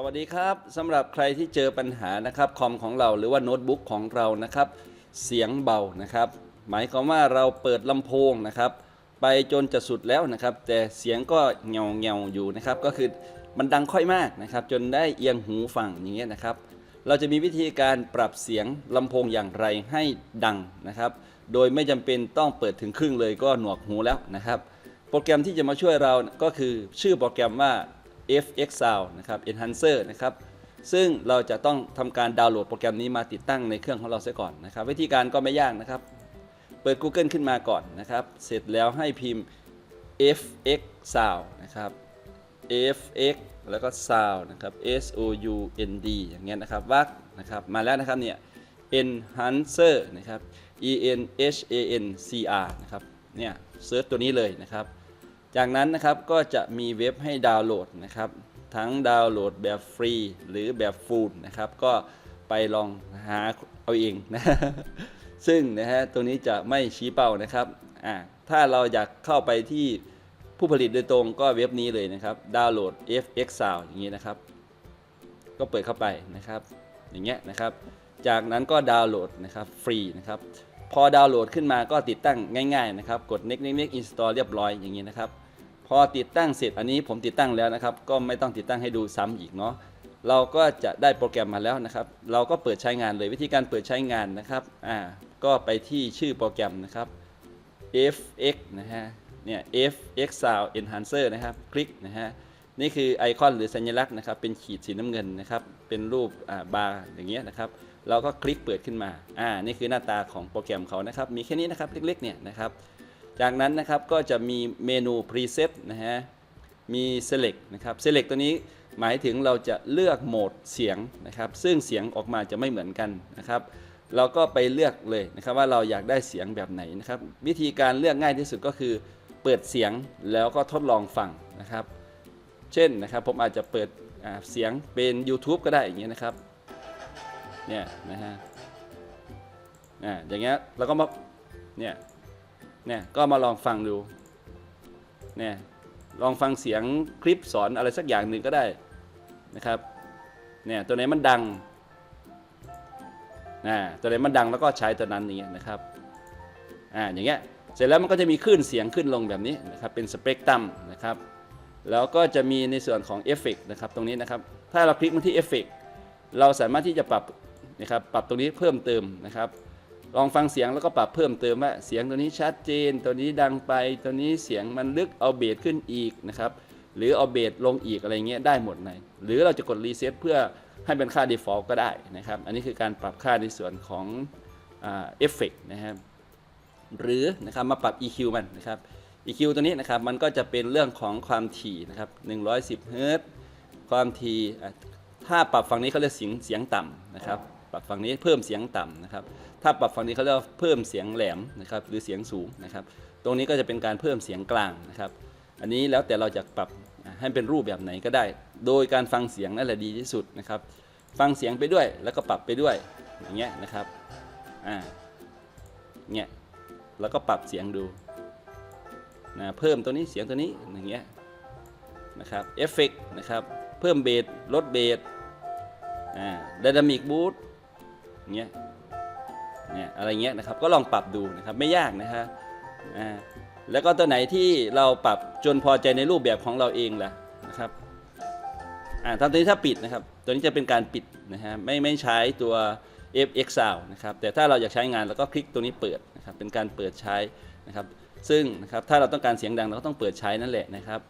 สวัสดีครับสำหรับใครที่เจอปัญหานะครับคอมของเราหรือว่าโน้ตบุ๊กของเรานะครับ เสียงเบานะครับ หมายความว่าเราเปิดลำโพงนะครับ ไปจนจะสุดแล้วนะครับ แต่เสียงก็เงาเงาอยู่นะครับ ก็คือมันดังค่อยมากนะครับ จนได้เอียงหูฟังอย่างเงี้ยนะครับ เราจะมีวิธีการปรับเสียงลำโพงอย่างไรให้ดังนะครับ โดยไม่จำเป็นต้องเปิดถึงครึ่งเลยก็หนวกหูแล้วนะครับ โปรแกรมที่จะมาช่วยเราก็คือชื่อโปรแกรมว่า FX Sound นะครับ Enhancer นะครับซึ่งเราจะต้องทำการดาวน์โหลดโปรแกรมนี้มาติดตั้งในเครื่องของเราเสียก่อนนะครับ วิธีการก็ไม่ยากนะครับ เปิด Google ขึ้นมาก่อนนะครับ เสร็จแล้วให้พิมพ์ FX Sound นะครับ FX แล้วก็ Sound นะครับ S O U N D อย่างเงี้ยนะครับวักนะครับมาแล้วนะครับเนี่ย Enhancer นะครับ E N H A N C R นะครับเนี่ยเซิร์ชตัวนี้เลยนะครับ จากนั้นนะครับก็จะมีเว็บให้ดาวน์โหลดนะครับทั้งดาวน์โหลดแบบฟรีหรือแบบฟูลนะครับก็ไปลองหาเอาเองนะซึ่งนะฮะตรงนี้จะไม่ชี้เป้านะครับอ่าถ้าเราอยากเข้าไปที่ผู้ผลิตโดยตรงก็เว็บนี้เลยนะครับดาวน์โหลด FX Sound อย่างนี้นะครับ ก็เปิดเข้าไปนะครับ อย่างเงี้ยนะครับ จากนั้นก็ดาวน์โหลดนะครับฟรีนะครับ พอดาวน์โหลดขึ้นมาก็ติดตั้งง่าย ๆ นะครับ กด next next next install เรียบร้อยอย่างนี้นะครับ พอติดตั้งเสร็จอันนี้ผมติดตั้งแล้วนะครับ ก็ไม่ต้องติดตั้งให้ดูซ้ำอีกเนาะเราก็จะได้โปรแกรมมาแล้วนะครับ เราก็เปิดใช้งานเลยวิธีการเปิดใช้งานนะครับอ่าก็ไปที่ชื่อโปรแกรมนะครับ fx นะฮะเนี่ย fx sound enhancer นะครับ คลิกนะฮะนี่คือไอคอนหรือสัญลักษณ์นะครับ เป็นขีดสีน้ำเงินนะครับ เป็นรูปอ่าบาร์อย่างเงี้ยนะครับ เราก็คลิกเปิดขึ้นมา อ่า นี่คือหน้าตาของโปรแกรมเขานะครับ มีแค่นี้นะครับเล็กๆเนี่ยนะครับ จากนั้นนะครับก็จะมีเมนู preset นะฮะ มี select นะครับ select ตัวนี้หมายถึงเราจะเลือกโหมดเสียงนะครับ ซึ่งเสียงออกมาจะไม่เหมือนกันนะครับ เราก็ไปเลือกเลยนะครับว่าเราอยากได้เสียงแบบไหนนะครับ วิธีการเลือกง่ายที่สุดก็คือเปิดเสียงแล้วก็ทดลองฟังนะครับ เช่นนะครับผมอาจจะเปิดเสียงเป็น YouTube ก็ได้อย่างเงี้ยนะครับ เนี่ยนะฮะอ่าอย่างเงี้ยเราก็มาเนี่ยเนี่ยก็มาลองฟังดูเนี่ยลองฟังเสียงคลิปสอนอะไรสักอย่างหนึ่งก็ได้นะครับเนี่ยตัวไหนมันดังนะตัวไหนมันดังแล้วก็ใช้ตัวนั้นอย่างเงี้ยนะครับอ่าอย่างเงี้ยเสร็จแล้วมันก็จะมีคลื่นเสียงขึ้นลงแบบนี้นะครับเป็นสเปกตรัมนะครับแล้วก็จะมีในส่วนของเอฟเฟกนะครับตรงนี้นะครับถ้าเราคลิกมาที่เอฟเฟกเราสามารถที่จะปรับ นะครับปรับตรงนี้เพิ่มเติมนะครับ ลองฟังเสียงแล้วก็ปรับเพิ่มเติมว่าเสียงตัวนี้ชัดเจน ตัวนี้ดังไป ตัวนี้เสียงมันลึกเอาเบสขึ้นอีกนะครับหรือเอาเบสลงอีกอะไรเงี้ยได้หมดเลยหรือเราจะกดรีเซ็ตเพื่อให้เป็นค่า default ก็ได้นะครับ อันนี้คือการปรับค่าในส่วนของเอฟเฟกนะครับหรือนะครับมาปรับ EQ มันนะครับ EQ ตัวนี้นะครับมันก็จะเป็นเรื่องของความถี่นะครับ110เฮิรตความถี่ถ้าปรับฝั่งนี้เขาเรียกเสียงเสียงต่ำนะครับ ปรับฝั่งนี้เพิ่มเสียงต่ำนะครับ ถ้าปรับฝั่งนี้เขาเรียกว่าเพิ่มเสียงแหลมนะครับหรือเสียงสูงนะครับ ตรงนี้ก็จะเป็นการเพิ่มเสียงกลางนะครับ อันนี้แล้วแต่เราจะปรับให้เป็นรูปแบบไหนก็ได้ โดยการฟังเสียงนั่นแหละดีที่สุดนะครับ ฟังเสียงไปด้วยแล้วก็ปรับไปด้วยอย่างเงี้ยนะครับอ่าเนี่ยแล้วก็ปรับเสียงดูนะเพิ่มตัวนี้เสียงตัวนี้อย่างเงี้ยนะครับเอฟเฟกนะครับเพิ่มเบสลดเบสอ่าไดนามิกบูท เงี้ยเนี่ยอะไรเงี้ยนะครับก็ลองปรับดูนะครับไม่ยากนะฮะอ่าแล้วก็ตัวไหนที่เราปรับจนพอใจในรูปแบบของเราเองล่ะนะครับอ่าตอนนี้ถ้าปิดนะครับ ตัวนี้จะเป็นการปิดนะฮะไม่ไม่ใช้ตัว FX Sound นะครับแต่ถ้าเราอยากใช้งานเราก็คลิกตัวนี้เปิดนะครับเป็นการเปิดใช้นะครับ ซึ่งนะครับถ้าเราต้องการเสียงดังเราก็ต้องเปิดใช้นั่นแหละนะครับ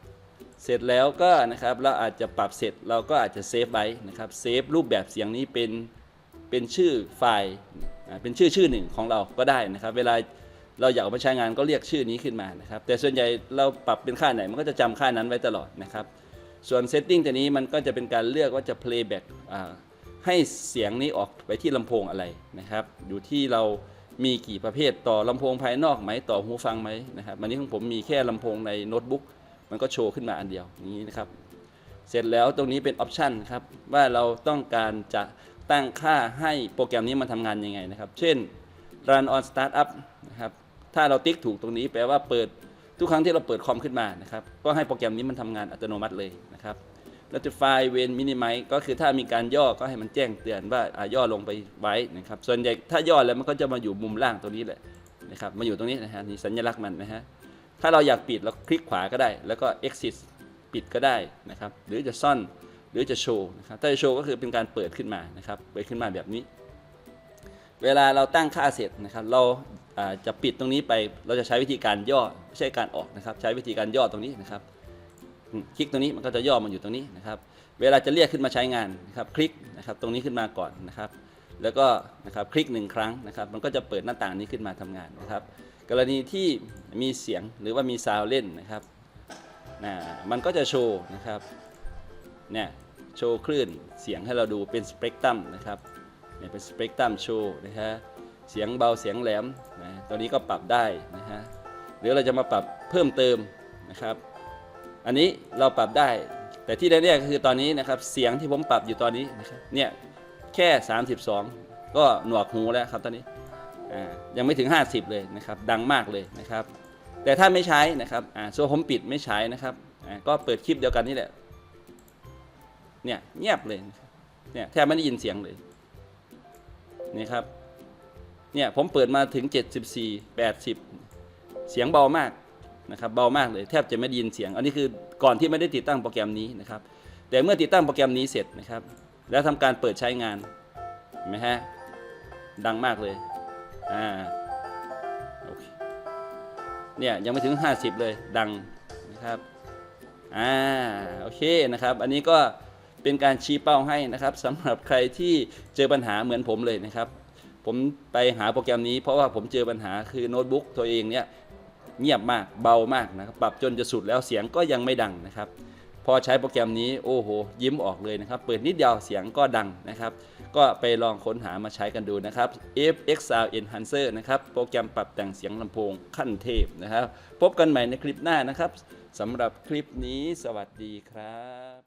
เสร็จแล้วก็นะครับเราอาจจะปรับเสร็จเราก็อาจจะเซฟไว้นะครับเซฟรูปแบบเสียงนี้เป็น เป็นชื่อไฟล์เป็นชื่อชื่อหนึ่งของเราก็ได้นะครับ เวลาเราอยากเอาไปใช้งานก็เรียกชื่อนี้ขึ้นมานะครับ แต่ส่วนใหญ่เราปรับเป็นค่าไหนมันก็จะจำค่านั้นไว้ตลอดนะครับ ส่วนเซตติ้งตัวนี้มันก็จะเป็นการเลือกว่าจะ playback ให้เสียงนี้ออกไปที่ลำโพงอะไรนะครับ อยู่ที่เรามีกี่ประเภทต่อลำโพงภายนอกไหมต่อหูฟังไหมนะครับวันนี้ของผมมีแค่ลำโพงในโน้ตบุ๊กมันก็โชว์ขึ้นมาอันเดียวอย่างนี้นะครับ เสร็จแล้วตรงนี้เป็นออปชันครับว่าเราต้องการจะ ตั้งค่าให้โปรแกรมนี้มันทำงานยังไงนะครับ เช่น run on startup นะครับ ถ้าเราติ๊กถูกตรงนี้แปลว่าเปิดทุกครั้งที่เราเปิดคอมขึ้นมานะครับ ก็ให้โปรแกรมนี้มันทำงานอัตโนมัติเลยนะครับ notify when minimize ก็คือถ้ามีการย่อก็ให้มันแจ้งเตือนว่าอ่าย่อลงไปไว้นะครับ ส่วนใหญ่ถ้าย่อแล้วมันก็จะมาอยู่มุมล่างตรงนี้แหละนะครับ มาอยู่ตรงนี้นะฮะนี่สัญลักษณ์มันนะฮะ ถ้าเราอยากปิดเราคลิกขวาก็ได้ แล้วก็ exit ปิดก็ได้นะครับ หรือจะซ่อน หรือจะโชว์นะครับถ้าจะโชว์ก็คือเป็นการเปิดขึ้นมานะครับเปิดขึ้นมาแบบนี้ เวลาเราตั้งค่าเสร็จนะครับ เราจะปิดตรงนี้ไปเราจะใช้วิธีการย่อไม่ใช่การออกนะครับ ใช้วิธีการย่อตรงนี้นะครับ คลิกตรงนี้มันก็จะย่อมันอยู่ตรงนี้นะครับ เวลาจะเรียกขึ้นมาใช้งานนะครับ คลิกนะครับตรงนี้ขึ้นมาก่อนนะครับ แล้วก็นะครับคลิกหนึ่งครั้งนะครับ มันก็จะเปิดหน้าต่างนี้ขึ้นมาทำงานนะครับ กรณีที่มีเสียงหรือว่ามีซาวด์เล่นนะครับนะมันก็จะโชว์นะครับ เนี่ยโชว์คลื่นเสียงให้เราดูเป็นสเปกตรัมนะครับเนี่ยเป็นสเปกตรัมโชว์นะฮะเสียงเบาเสียงแหลมนะตัวนี้ก็ปรับได้นะฮะหรือเราจะมาปรับเพิ่มเติมนะครับ อันนี้เราปรับได้ แต่ที่แน่ๆก็คือตอนนี้นะครับเสียงที่ผมปรับอยู่ตอนนี้นะครับเนี่ยแค่ 32 ก็หนวกหูแล้วครับตอนนี้ยังไม่ถึง 50 เลยนะครับ ดังมากเลยนะครับ แต่ถ้าไม่ใช้นะครับอ่าส่ผมปิดไม่ใช้นะครับ ก็เปิดคลิปเดียวกันนี่แหละ เนี่ยเงียบเลยเนี่ยแทบไม่ได้ยินเสียงเลยนี่ครับเนี่ยผมเปิดมาถึง 74 80 เสียงเบามากนะครับเบามากเลยแทบจะไม่ได้ยินเสียง อันนี้คือก่อนที่ไม่ได้ติดตั้งโปรแกรมนี้นะครับ แต่เมื่อติดตั้งโปรแกรมนี้เสร็จนะครับ แล้วทำการเปิดใช้งานเห็นไหมฮะดังมากเลยอ่าโอเคเนี่ยยังไม่ถึง 50 เลยดังนะครับอ่าโอเคนะครับ อันนี้ก็ เป็นการชี้เป้าให้นะครับสำหรับใครที่เจอปัญหาเหมือนผมเลยนะครับ ผมไปหาโปรแกรมนี้เพราะว่าผมเจอปัญหาคือโน้ตบุ๊กตัวเองเนี่ยเงียบมากเบามากนะครับปรับจนจะสุดแล้วเสียงก็ยังไม่ดังนะครับ พอใช้โปรแกรมนี้โอ้โห ยิ้มออกเลยนะครับ เปิดนิดเดียวเสียงก็ดังนะครับ ก็ไปลองค้นหามาใช้กันดูนะครับ FX Sound Enhancer นะครับโปรแกรมปรับแต่งเสียงลำโพงขั้นเทพนะครับ พบกันใหม่ในคลิปหน้านะครับสำหรับคลิปนี้สวัสดีครับ